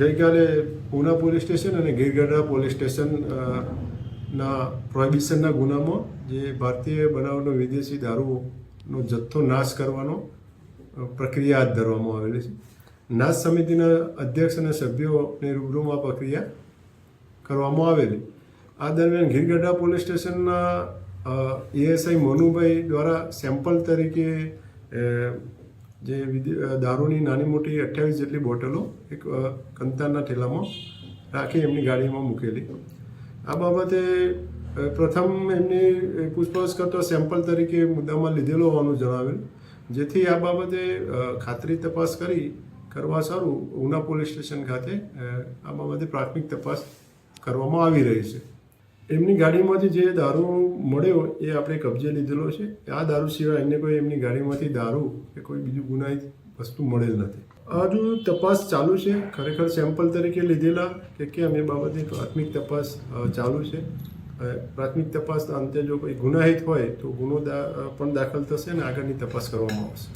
ગઈકાલે Poona police station અને Gir Gadhada police station અ, ના પ્રોહિબિશનના ગુનામાં જે ભારતીય બનાવનો વિદેશી દારૂનો જથ્થો નાશ કરવાનો પ્રક્રિયા હાથ ધરવામાં આવેલી છે. નાશ સમિતિના અધ્યક્ષ અને સભ્યોની રૂબરૂમાં પ્રક્રિયા કરવામાં આવેલી. આ દરમિયાન ગીરગઢડા પોલીસ સ્ટેશનના એએસઆઈ મોનુભાઈ દ્વારા સેમ્પલ તરીકે જે દારૂની નાની મોટી અઠ્યાવીસ જેટલી બોટલો એક કંતારના ઠેલામાં રાખી એમની ગાડીમાં મૂકેલી. આ બાબતે પ્રથમ એમની પૂછપરછ કરતો સેમ્પલ તરીકે મુદ્દામાં લીધેલો હોવાનું જણાવેલ, જેથી આ બાબતે ખાતરી તપાસ કરી, કરવા સારું ઉના પોલીસ સ્ટેશન ખાતે આ બાબતે પ્રાથમિક તપાસ કરવામાં આવી રહી છે. એમની ગાડીમાંથી જે દારૂ મળ્યો એ આપણે કબજે લીધેલો છે. આ દારૂ સિવાય અન્ય કોઈ એમની ગાડીમાંથી દારૂ કે કોઈ બીજું ગુનાહિત વસ્તુ મળેલ નથી. હજુ તપાસ ચાલુ છે, ખરેખર સેમ્પલ તરીકે લીધેલા કે કેમ એ બાબતની પ્રાથમિક તપાસ ચાલુ છે. પ્રાથમિક તપાસના અંતે જો કોઈ ગુનાહિત હોય તો ગુનો પણ દાખલ થશે અને આગળની તપાસ કરવામાં આવશે.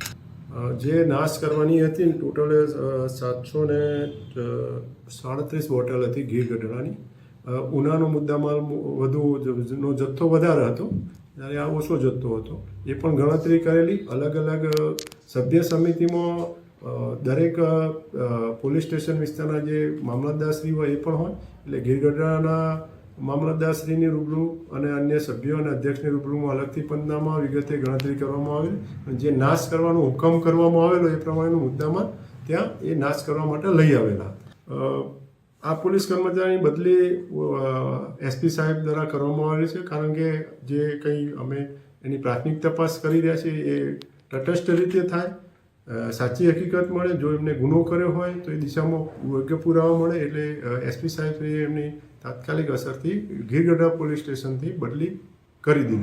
જે નાશ કરવાની હતી, ટોટલ સાતસો ને સાડત્રીસ બોટલ હતી ઘી ગઢડાની ઉનાનો મુદ્દામાલ વધુ નો જથ્થો વધારે હતો, જ્યારે આ ઓછો જથ્થો હતો. એ પણ ગણતરી કરેલી. અલગ અલગ સભ્ય સમિતિમાં દરેક પોલીસ સ્ટેશન વિસ્તારના જે મામલતદારશ્રી હોય એ પણ હોય. એટલે ગીરગઢડાના મામલતદારશ્રીની રૂબરૂ અને અન્ય સભ્યો અને અધ્યક્ષની રૂબરૂમાં અલગથી પંદનામાં વિગતે ગણતરી કરવામાં આવેલી. જે નાશ કરવાનો હુકમ કરવામાં આવેલો એ પ્રમાણેનો મુદ્દામાં ત્યાં એ નાશ કરવા માટે લઈ આવેલા. આ પોલીસ કર્મચારીની બદલી એસપી સાહેબ દ્વારા કરવામાં આવી છે, કારણ કે જે કંઈ અમે એની પ્રાથમિક તપાસ કરી રહ્યા છીએ, એ તટસ્થ રીતે થાય. સાચી હકીકત મળે, જો એમને ગુનો કર્યો હોય, તો એ દિશામાં યોગ્ય પુરાવા મળે, એટલે એસપી સાહેબ એમની તાત્કાલિક અસરથી ગીરગઢડા પોલીસ સ્ટેશનથી બદલી કરી દીધેલ